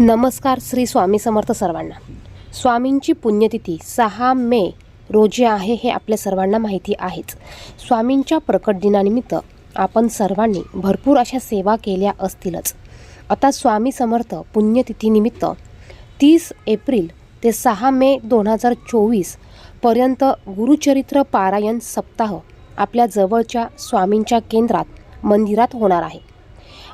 नमस्कार श्री स्वामी समर्थ सर्वांना. स्वामींची पुण्यतिथी सहा मे रोजी आहे हे आपल्या सर्वांना माहिती आहेच. स्वामींच्या प्रकट दिनानिमित्त आपण सर्वांनी भरपूर अशा सेवा केल्या असतीलच. आता स्वामी समर्थ पुण्यतिथीनिमित्त तीस एप्रिल ते सहा मे दोन हजार चोवीसपर्यंत गुरुचरित्र पारायण सप्ताह आपल्या जवळच्या स्वामींच्या केंद्रात मंदिरात होणार आहे.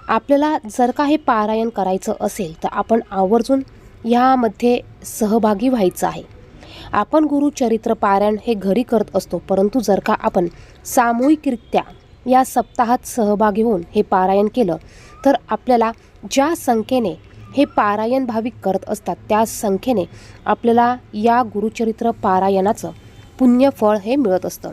आपल्याला जर का हे पारायण करायचं असेल तर आपण आवर्जून यामध्ये सहभागी व्हायचं आहे. आपण गुरुचरित्र पारायण हे घरी करत असतो परंतु जर का आपण सामूहिकरित्या या सप्ताहात सहभागी होऊन हे पारायण केलं तर आपल्याला ज्या संख्येने हे पारायण भाविक करत असतात त्या संख्येने आपल्याला या गुरुचरित्र पारायणाचं पुण्यफळ हे मिळत असतं.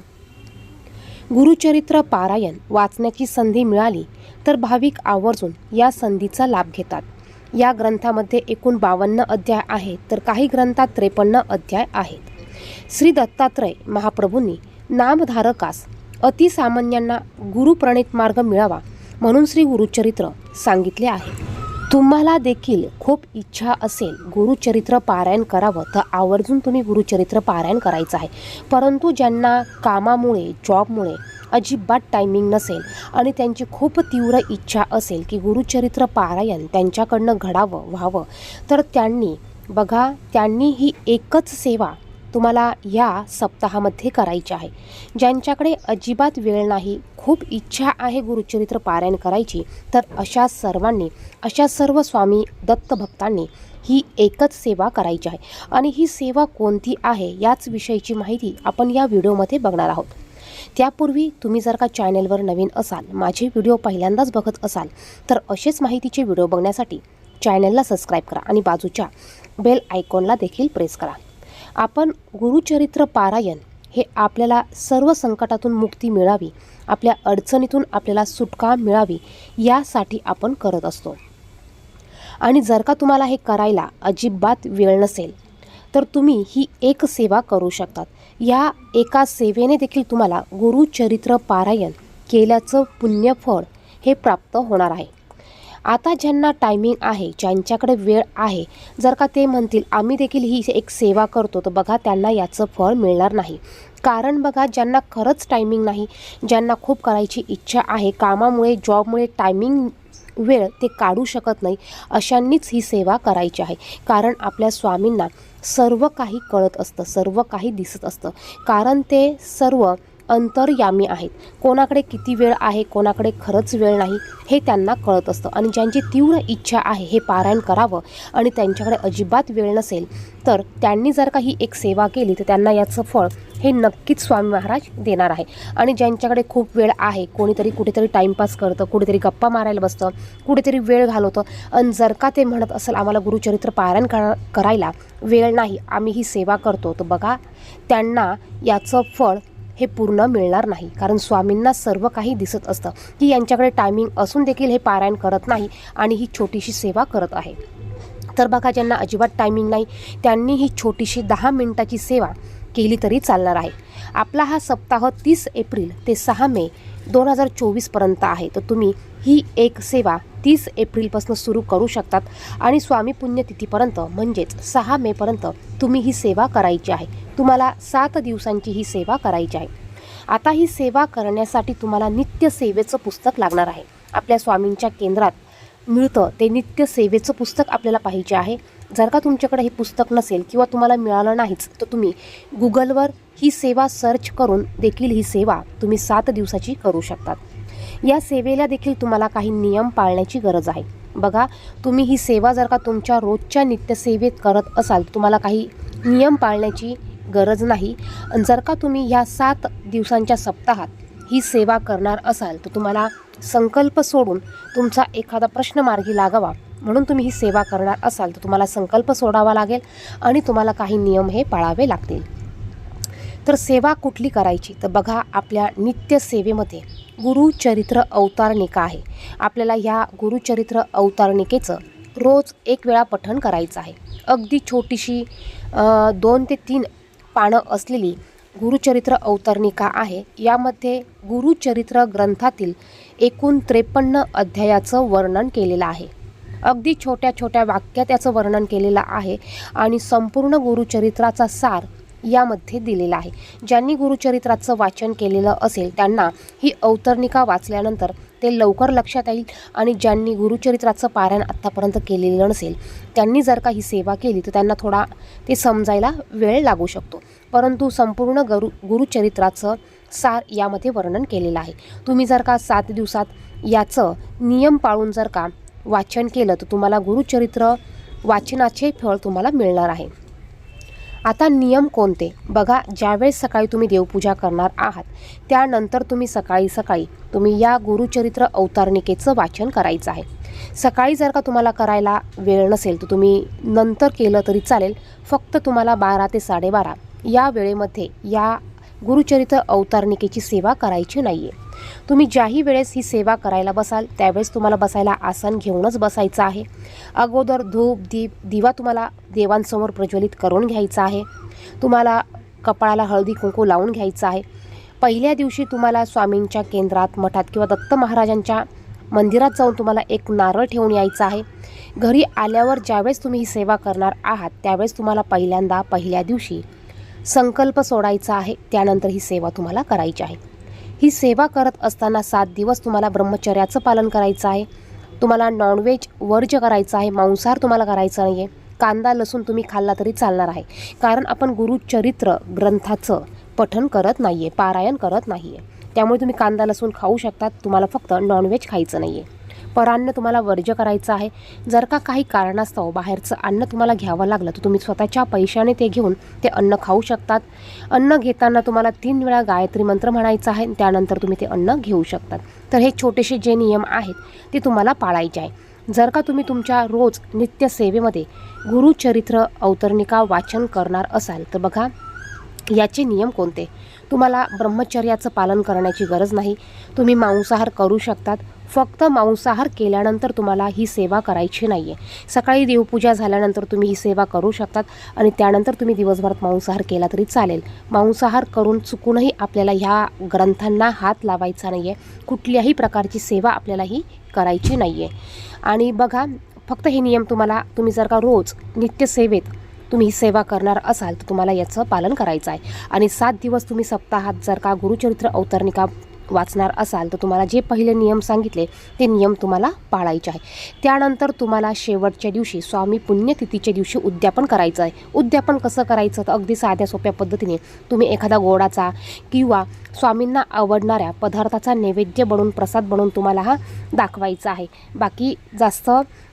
गुरुचरित्र पारायण वाचण्याची संधी मिळाली तर भाविक आवर्जून या संधीचा लाभ घेतात. या ग्रंथामध्ये एकूण बावन्न अध्याय आहेत तर काही ग्रंथात त्रेपन्न अध्याय आहेत. श्री दत्तात्रय महाप्रभूंनी नामधारकास अतिसामान्यांना गुरुप्रणित मार्ग मिळावा म्हणून श्री गुरुचरित्र सांगितले आहे. तुम्हाला देखील खूप इच्छा असेल गुरुचरित्र पारायण करावं तर आवर्जून तुम्ही गुरुचरित्र पारायण करायचं आहे. परंतु ज्यांना कामामुळे जॉबमुळे अजिबात टायमिंग नसेल आणि त्यांची खूप तीव्र इच्छा असेल की गुरुचरित्र पारायण त्यांच्याकडनं घडावं व्हावं तर त्यांनी बघा त्यांनी ही एकच सेवा तुम्हाला या सप्ताहामध्ये करायची आहे. ज्यांच्याकडे अजिबात वेळ नाही खूप इच्छा आहे गुरुचरित्र पारायण करायची तर अशा सर्वांनी अशा सर्व स्वामी दत्त भक्तांनी ही एकच सेवा करायची आहे. आणि ही सेवा कोणती आहे याच विषयीची माहिती आपण या व्हिडिओमध्ये बघणार आहोत. त्यापूर्वी तुम्ही जर का चॅनेलवर नवीन असाल माझे व्हिडिओ पहिल्यांदाच बघत असाल तर असेच माहितीचे व्हिडिओ बघण्यासाठी चॅनलला सबस्क्राईब करा आणि बाजूच्या बेल आयकॉनला देखील प्रेस करा. आपण गुरुचरित्र पारायण हे आपल्याला सर्व संकटातून मुक्ती मिळावी आपल्या अडचणीतून आपल्याला सुटका मिळावी यासाठी आपण करत असतो. आणि जर का तुम्हाला हे करायला अजिबात वेळ नसेल तर तुम्ही ही एक सेवा करू शकतात. या एका सेवेने देखील तुम्हाला गुरुचरित्र पारायण केल्याचं पुण्यफळ हे प्राप्त होणार आहे. आता ज्यांना टायमिंग आहे ज्यांच्याकडे वेळ आहे जर का ते म्हणतील आम्ही देखील ही एक सेवा करतो तर बघा त्यांना याचं फळ मिळणार नाही. कारण बघा ज्यांना खरंच टायमिंग नाही ज्यांना खूप करायची इच्छा आहे कामामुळे जॉबमुळे टायमिंग वेळ ते काढू शकत नाही अशांनीच ही सेवा करायची आहे. कारण आपल्या स्वामींना सर्व काही कळत असतं सर्व काही दिसत असतं. कारण ते सर्व अंतरयामी आहेत. कोणाकडे किती वेळ आहे कोणाकडे खरंच वेळ नाही हे त्यांना कळत असतं. आणि ज्यांची तीव्र इच्छा आहे हे पारायण करावं आणि त्यांच्याकडे अजिबात वेळ नसेल तर त्यांनी जर का ही एक सेवा केली तर त्यांना याचं फळ हे नक्कीच स्वामी महाराज देणार आहे. आणि ज्यांच्याकडे खूप वेळ आहे कोणीतरी कुठेतरी टाईमपास करतं कुठेतरी गप्पा मारायला बसतं कुठेतरी वेळ घालवतं आणि जर का ते म्हणत असेल आम्हाला गुरुचरित्र पारायण करा करायला वेळ नाही आम्ही ही सेवा करतो तर बघा त्यांना याचं फळ हे पूर्ण मिळणार नाही. कारण स्वामींना सर्व काही दिसत असतं. की यांच्याकडे टायमिंग असून देखील हे पारायण करत नाही आणि ही छोटीशी सेवा करत आहे. तर बघा ज्यांना अजिबात टायमिंग नाही त्यांनी ही छोटीशी दहा मिनिटाची सेवा केली तरी चालणार आहे. आपला हा सप्ताह तीस एप्रिल ते सहा मे दोन हजार चोवीसपर्यंत आहे. तर तुम्ही ही एक सेवा तीस एप्रिलपासून सुरू करू शकतात. आणि स्वामी पुण्यतिथीपर्यंत म्हणजेच सहा मेपर्यंत तुम्ही ही सेवा करायची आहे. तुम्हाला सात दिवसांची ही सेवा करायची आहे. आता ही सेवा करण्यासाठी तुम्हाला नित्य सेवेचं पुस्तक लागणार आहे. आपल्या स्वामींच्या केंद्रात मिळतं ते नित्य सेवेचं पुस्तक आपल्याला पाहिजे आहे. जर का तुमच्याकडे हे पुस्तक नसेल किंवा तुम्हाला मिळालं नाहीच तर तुम्ही गुगलवर ही सेवा सर्च करून देखील ही सेवा तुम्ही सात दिवसाची करू शकतात. या सेवेला देखील तुम्हाला काही नियम पाळण्याची गरज आहे. बघा तुम्ही ही सेवा जर का तुमच्या रोजच्या नित्यसेवेत करत असाल तर तुम्हाला काही नियम पाळण्याची गरज नाही. आणि जर का तुम्ही ह्या सात दिवसांच्या सप्ताहात ही सेवा करणार असाल तर तुम्हाला संकल्प सोडून तुमचा एखादा प्रश्न मार्गी लागावा. म्हणून तुम्ही ही सेवा करणार असाल तर तुम्हाला संकल्प सोडावा लागेल आणि तुम्हाला काही नियम हे पाळावे लागतील. तर सेवा कुठली करायची? तर बघा आपल्या नित्यसेवेमध्ये गुरुचरित्र अवतारणिका आहे. आपल्याला ह्या गुरुचरित्र अवतारणिकेचं रोज एक वेळा पठण करायचं आहे. अगदी छोटीशी दोन ते तीन पानं असलेली गुरुचरित्र अवतरणिका आहे. यामध्ये गुरुचरित्र ग्रंथातील एकूण त्रेपन्न अध्यायाचं वर्णन केलेलं आहे. अगदी छोट्या छोट्या वाक्यात याचं वर्णन केलेलं आहे आणि संपूर्ण गुरुचरित्राचा सार यामध्ये दिलेला आहे. ज्यांनी गुरुचरित्राचं वाचन केलेलं असेल त्यांना ही अवतरणिका वाचल्यानंतर ते लवकर लक्षात येईल आणि ज्यांनी गुरुचरित्राचं पारायण आत्तापर्यंत केलेलं नसेल त्यांनी जर का ही सेवा केली तर त्यांना थोडा ते समजायला वेळ लागू शकतो. परंतु संपूर्ण गुरु गुरुचरित्राचं सार यामध्ये वर्णन केलेलं आहे. तुम्ही जर का सात दिवसात याचं नियम पाळून जर का वाचन केलं तर तुम्हाला गुरुचरित्र वाचनाचे फळ तुम्हाला मिळणार आहे. आता नियम कोणते? बघा ज्यावेळेस सकाळी तुम्ही देवपूजा करणार आहात त्यानंतर तुम्ही सकाळी सकाळी तुम्ही या गुरुचरित्र अवतारणिकेचं वाचन करायचं आहे. सकाळी जर का तुम्हाला करायला वेळ नसेल तर तुम्ही नंतर केलं तरी चालेल फक्त तुम्हाला बारा ते साडेबारा या वेळेमध्ये या गुरुचरित्र अवतारणिकेची सेवा करायची नाही आहे तुम्ही ज्याही वेळेस ही सेवा करायला बसाल त्यावेळेस तुम्हाला बसायला आसन घेऊनच बसायचं आहे. अगोदर धूप दीप दिवा तुम्हाला देवांसमोर प्रज्वलित करून घ्यायचा आहे. तुम्हाला कपाळाला हळदी कुंकू लावून घ्यायचं आहे. पहिल्या दिवशी तुम्हाला स्वामींच्या केंद्रात मठात किंवा दत्त महाराजांच्या मंदिरात जाऊन तुम्हाला एक नारळ ठेवून यायचं आहे. घरी आल्यावर ज्यावेळेस तुम्ही ही सेवा करणार आहात त्यावेळेस तुम्हाला पहिल्यांदा पहिल्या दिवशी संकल्प सोडायचा आहे. त्यानंतर ही सेवा तुम्हाला करायची आहे. ही सेवा करत असताना सात दिवस तुम्हाला ब्रह्मचर्याचं पालन करायचं आहे. तुम्हाला नॉनव्हेज वर्ज करायचं आहे. मांसाहार तुम्हाला करायचं नाही आहे कांदा लसूण तुम्ही खाल्ला तरी चालणार आहे. कारण आपण गुरुचरित्र ग्रंथाचं पठन करत नाही आहे पारायण करत नाही आहे त्यामुळे तुम्ही कांदा लसूण खाऊ शकतात तुम्हाला फक्त नॉनव्हेज खायचं नाही आहे परान्न तुम्हाला वर्ज करायचं आहे. जर का काही कारणास्तव बाहेरचं अन्न तुम्हाला घ्यावं लागलं तर तुम्ही स्वतःच्या पैशाने ते घेऊन ते अन्न खाऊ शकतात. अन्न घेताना तुम्हाला तीन वेळा गायत्री मंत्र म्हणायचा आहे. त्यानंतर तुम्ही ते अन्न घेऊ शकतात. तर हे छोटेसे जे नियम आहेत ते तुम्हाला पाळायचे आहे. जर का तुम्ही तुमच्या रोज नित्यसेवेमध्ये गुरुचरित्र अवतरणिका वाचन करणार असाल तर बघा याचे नियम कोणते? तुम्हाला ब्रह्मचर्याचं पालन करण्याची गरज नाही. तुम्ही मांसाहार करू शकतात. फक्त मांसाहार केल्यानंतर तुम्हाला ही सेवा करायची नाही आहे सकाळी देवपूजा झाल्यानंतर तुम्ही ही सेवा करू शकतात आणि त्यानंतर तुम्ही दिवसभरात मांसाहार केला तरी चालेल. मांसाहार करून चुकूनही आपल्याला ह्या ग्रंथांना हात लावायचा नाही आहे कुठल्याही प्रकारची सेवा आपल्याला ही करायची नाही आहे आणि बघा फक्त हे नियम तुम्हाला तुम्ही जर का रोज नित्यसेवेत तुम्ही सेवा करणार असाल तर तुम्हाला याचं पालन करायचं आहे. आणि सात दिवस तुम्ही सप्ताहात जर का गुरुचरित्र अवतरणिका वाचणार असाल तर तुम्हाला जे पहिले नियम सांगितले ते नियम तुम्हाला पाळायचे आहे त्यानंतर तुम्हाला शेवटच्या दिवशी स्वामी पुण्यतिथीच्या दिवशी उद्यापन करायचं आहे. उद्यापन कसं करायचं? तर अगदी साध्या सोप्या पद्धतीने तुम्ही एखादा गोडाचा किंवा स्वामींना आवडणाऱ्या पदार्थाचा नैवेद्य बनवून प्रसाद बनवून तुम्हाला हा दाखवायचा आहे. बाकी जास्त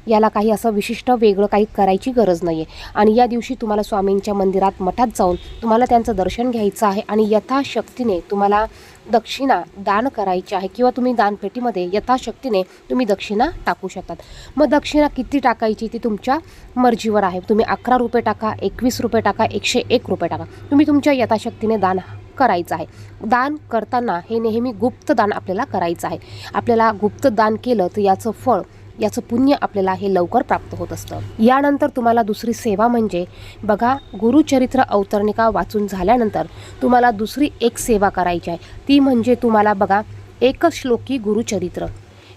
याला काही असं विशिष्ट वेगळं काही करायची गरज नाही आहे आणि या दिवशी तुम्हाला स्वामींच्या मंदिरात मठात जाऊन तुम्हाला त्यांचं दर्शन घ्यायचं आहे आणि यथाशक्तीने तुम्हाला दक्षिणा दान करायची आहे किंवा तुम्ही दानपेटीमध्ये यथाशक्तीने तुम्ही दक्षिणा टाकू शकतात. मग दक्षिणा किती टाकायची ती तुमच्या मर्जीवर आहे. तुम्ही अकरा रुपये टाका एकवीस रुपये टाका एकशे एक रुपये टाका. तुम्ही तुमच्या यथाशक्तीने दान करायचं आहे. दान करताना हे नेहमी गुप्त दान आपल्याला करायचं आहे. आपल्याला गुप्त दान केलं तर याचं फळ याचं पुण्य आपल्याला हे लवकर प्राप्त होत असतं. यानंतर तुम्हाला दुसरी सेवा म्हणजे बघा गुरुचरित्र अवतरणिका वाचून झाल्यानंतर तुम्हाला दुसरी एक सेवा करायची आहे. ती म्हणजे तुम्हाला बघा एक श्लोकी गुरुचरित्र.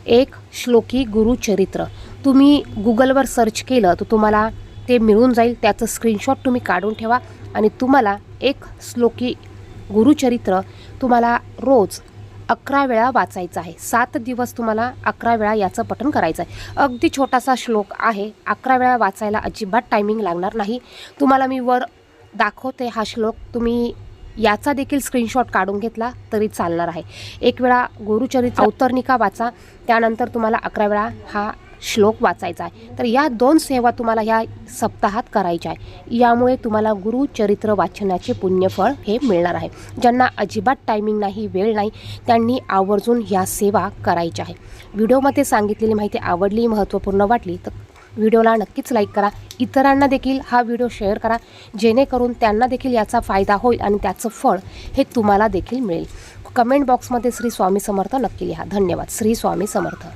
एक श्लोकी गुरुचरित्र. तुम्ही गुगलवर सर्च केलं तर तुम्हाला ते मिळून जाईल. त्याचं स्क्रीनशॉट तुम्ही काढून ठेवा आणि तुम्हाला एक श्लोकी गुरुचरित्र तुम्हाला रोज अकरा वेळा वाचायचं आहे. सात दिवस तुम्हाला अकरा वेळा याचं पठण करायचं आहे. अगदी छोटासा श्लोक आहे अकरा वेळा वाचायला अजिबात टायमिंग लागणार नाही. तुम्हाला मी वर दाखवते हा श्लोक. तुम्ही याचा देखील स्क्रीनशॉट काढून घेतला तरी चालणार आहे. एक वेळा गुरुचरित्र अवतरणिका वाचा. त्यानंतर तुम्हाला अकरा वेळा हा श्लोक वाचायचा आहे. तर या दोन सेवा तुम्हाला ह्या सप्ताहात करायच्या आहे. यामुळे तुम्हाला गुरुचरित्र वाचनाचे पुण्यफळ हे मिळणार आहे. ज्यांना अजिबात टायमिंग नाही वेळ नाही त्यांनी आवर्जून ह्या सेवा करायच्या आहे. व्हिडिओमध्ये सांगितलेली माहिती आवडली महत्त्वपूर्ण वाटली तर व्हिडिओला नक्कीच लाईक करा. इतरांना देखील हा व्हिडिओ शेअर करा. जेणेकरून त्यांना देखील याचा फायदा होईल आणि त्याचं फळ हे तुम्हाला देखील मिळेल. कमेंट बॉक्समध्ये श्री स्वामी समर्थ नक्की लिहा. धन्यवाद. श्री स्वामी समर्थ.